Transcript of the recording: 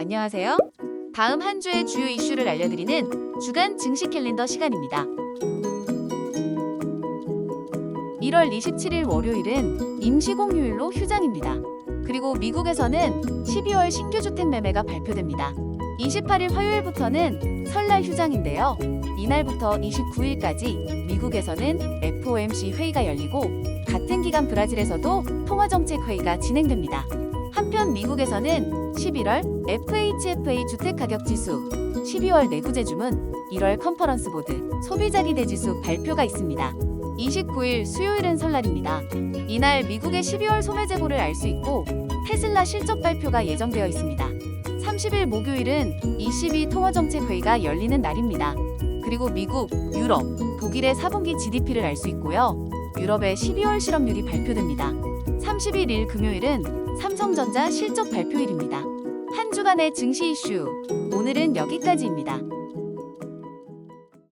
안녕하세요. 다음 한 주의 주요 이슈를 알려드리는 주간 증시 캘린더 시간입니다. 1월 27일 월요일은 임시공휴일로 휴장입니다. 그리고 미국에서는 12월 신규 주택 매매가 발표됩니다. 28일 화요일부터는 설날 휴장인데요. 이날부터 29일까지 미국에서는 FOMC 회의가 열리고 같은 기간 브라질에서도 통화정책 회의가 진행됩니다. 한편 미국에서는 11월 FHFA 주택가격지수, 12월 내구재 주문, 1월 컨퍼런스 보드 소비자 기대 지수 발표가 있습니다. 29일 수요일은 설날입니다. 이날 미국의 12월 소매 재고를 알 수 있고 테슬라 실적 발표가 예정되어 있습니다. 30일 목요일은 22 통화 정책 회의가 열리는 날입니다. 그리고 미국, 유럽, 독일의 4분기 GDP를 알 수 있고요. 유럽의 12월 실업률이 발표됩니다. 31일 금요일은 삼성전자 실적 발표일입니다. 한 주간의 증시 이슈 오늘은 여기까지입니다.